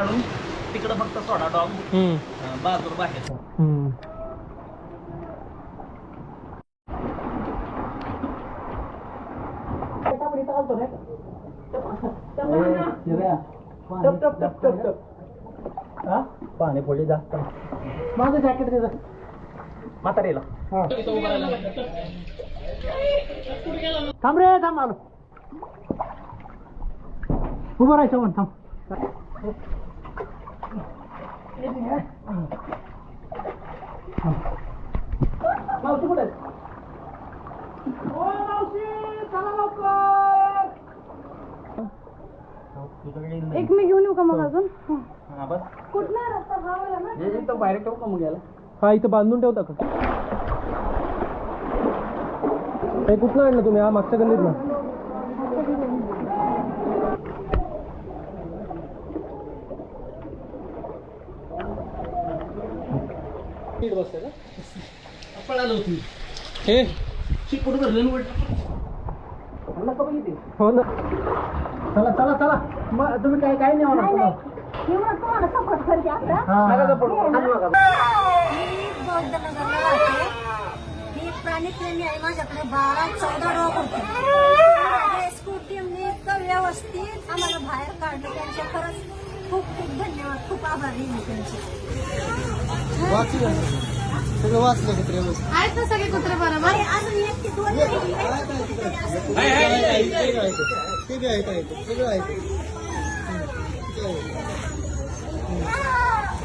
काढून तिकडं फक्त सोडा डॉग हम्म, बाजूर बाहेर. पाणी पडले जास्त. माझं जॅकेट दे म्हातारीला. थांब रे थांब आलो. उभं राहायचं म्हण थांब. मावशी कुठे चला लवकर. एक मी घेऊन येऊ का मग अजून? हा. कुठला रस्ता हा वाला ना? बाहेर ठेवू का मग याला? हा इथं बांधून ठेवता का? हे कुठलं आणलं तुम्ही? हा मागच्या गल्लीत ना पळालो होती. हे? शिकून भरलं हो ना. चला चला चला. मग तुम्ही काय काय नाही होणार तुम्हाला? सपोर्ट करते आता मी बौद्धनगरला राहते. मी प्राणीप्रेमी आहे. माझ्याकडे बारा चौदा डॉग होते. रेस्क्यू टीमने इतकं व्यवस्थित आम्हाला बाहेर काढलं. त्यांचे खरंच खूप खूप धन्यवाद. आभारी मी त्यांचे सगळं वाचलं का प्रेमच आहेत ना सगळे कुत्रे बरोबर अजून एक ते दोन ते बी काय सगळं आहे